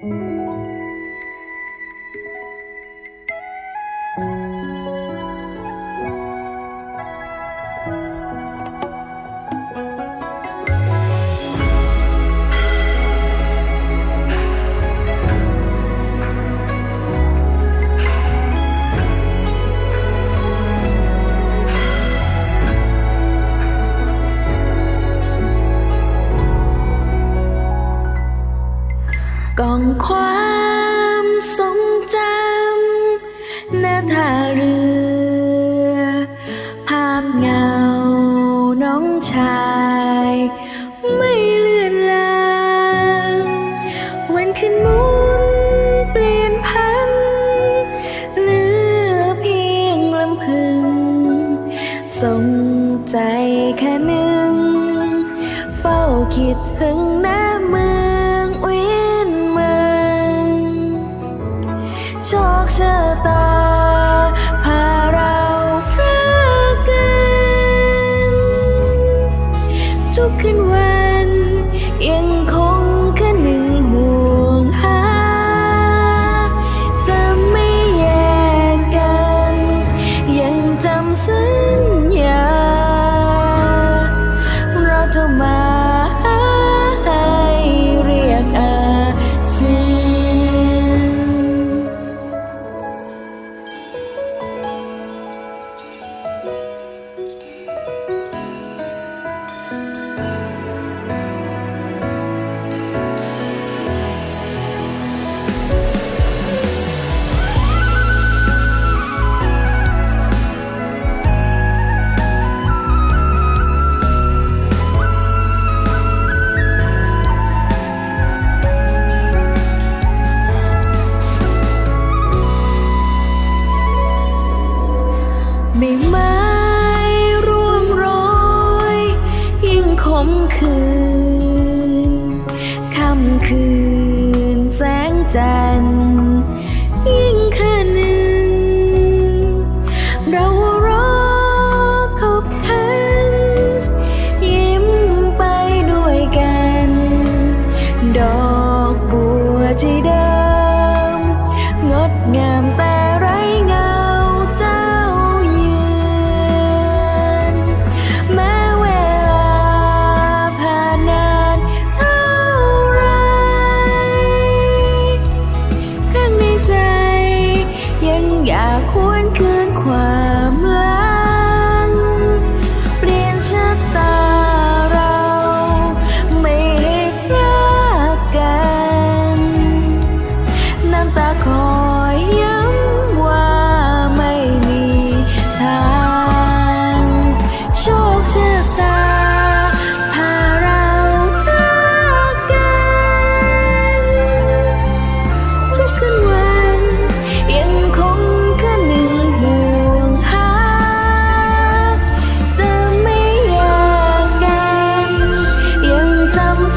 กล่ ความทรงจำหน้าท่าเรือ ภาพเงาน้องชาย ไม่เลือนลางวันขึ้นมุนเปลี่ยนพันเหลือเพียงลำพึง ทรงใจแค่หนึ่ง เฝ้าคิดถึงหน้ามือ โช คืนค่ำคืนแสงจันทร์ยิ่งคืนหนึ่ง เรารอคบคัน ยิ้มไปด้วยกัน ดอกบัวที่เดิม งดงาม ควรคืนความ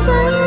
三月